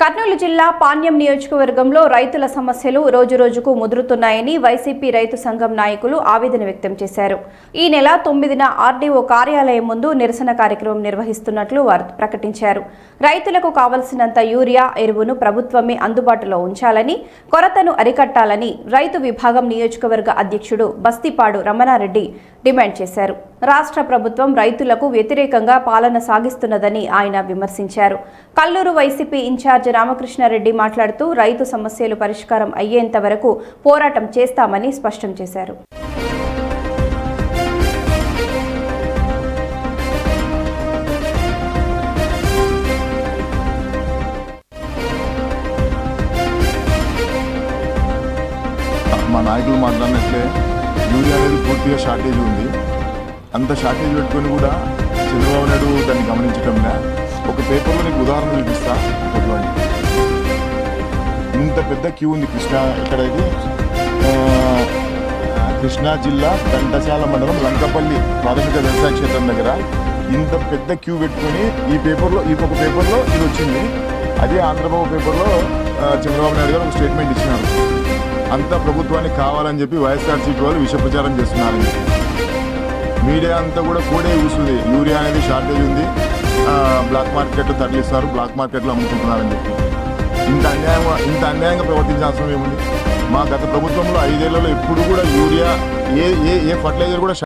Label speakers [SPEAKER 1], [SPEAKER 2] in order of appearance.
[SPEAKER 1] కర్నూలు జిల్లా పాణ్యం నియోజకవర్గంలో రైతుల సమస్యలు రోజురోజుకు ముదురుతున్నాయని వైసీపీ రైతు సంఘం నాయకులు ఆవేదన వ్యక్తం చేశారు. ఈ నెల తొమ్మిదిన ఆర్డీఓ కార్యాలయం ముందు నిరసన కార్యక్రమం నిర్వహిస్తున్నట్లు వారు ప్రకటించారు. రైతులకు కావలసినంత యూరియా ఎరువును ప్రభుత్వమే అందుబాటులో ఉంచాలని కొరతను అరికట్టాలని రైతు విభాగం నియోజకవర్గ అధ్యక్షుడు బస్తిపాడు రమణారెడ్డి డిమాండ్ చేశారు. రాష్ట్ర ప్రభుత్వం రైతులకు వ్యతిరేకంగా పాలన సాగిస్తున్నదని ఆయన విమర్శించారు. కల్లూరు వైసీపీ ఇన్ఛార్జ్ రామకృష్ణారెడ్డి మాట్లాడుతూ రైతు సమస్యలు పరిష్కారం అయ్యేంత వరకు పోరాటం చేస్తామని స్పష్టం చేశారు.
[SPEAKER 2] మా నాయకులు మాట్లాడినట్లే యూరియా అనేది పూర్తిగా షార్టేజ్ ఉంది. అంత షార్టేజ్ పెట్టుకొని కూడా చంద్రబాబు నాయుడు దాన్ని గమనించడంలా ఒక పేపర్లో నీకు ఉదాహరణ చూపిస్తా. ఇంత పెద్ద క్యూ ఉంది కృష్ణా ఇక్కడ ఇది? కృష్ణా జిల్లా ఘంటసాల మండలం లంకపల్లి ప్రాథమిక వ్యవసాయ క్షేత్రం దగ్గర ఇంత పెద్ద క్యూ పెట్టుకొని ఈ పేపర్లో ఈ ఒక పేపర్లో ఇది వచ్చింది. అదే ఆంధ్రబాబు పేపర్లో చంద్రబాబు నాయుడు గారు ఒక స్టేట్మెంట్ ఇచ్చినారు. అంతా ప్రభుత్వానికి కావాలని చెప్పి వైఎస్ఆర్సీపీ వాళ్ళు విషప్రచారం చేస్తున్నారని చెప్పి మీడియా అంతా కూడా కూడే చూస్తుంది యూరియా అనేది షార్టేజ్ ఉంది. బ్లాక్ మార్కెట్లో తరలిస్తారు. బ్లాక్ మార్కెట్లో అమ్ముకుంటున్నారని చెప్పి. ఇంత అన్యాయం ఇంత అన్యాయంగా ప్రవర్తించాల్సిన ఏముంది? మా గత ప్రభుత్వంలో ఐదేళ్ళలో ఎప్పుడు కూడా యూరియా ఏ ఏ ఏ ఫర్టిలైజర్ కూడా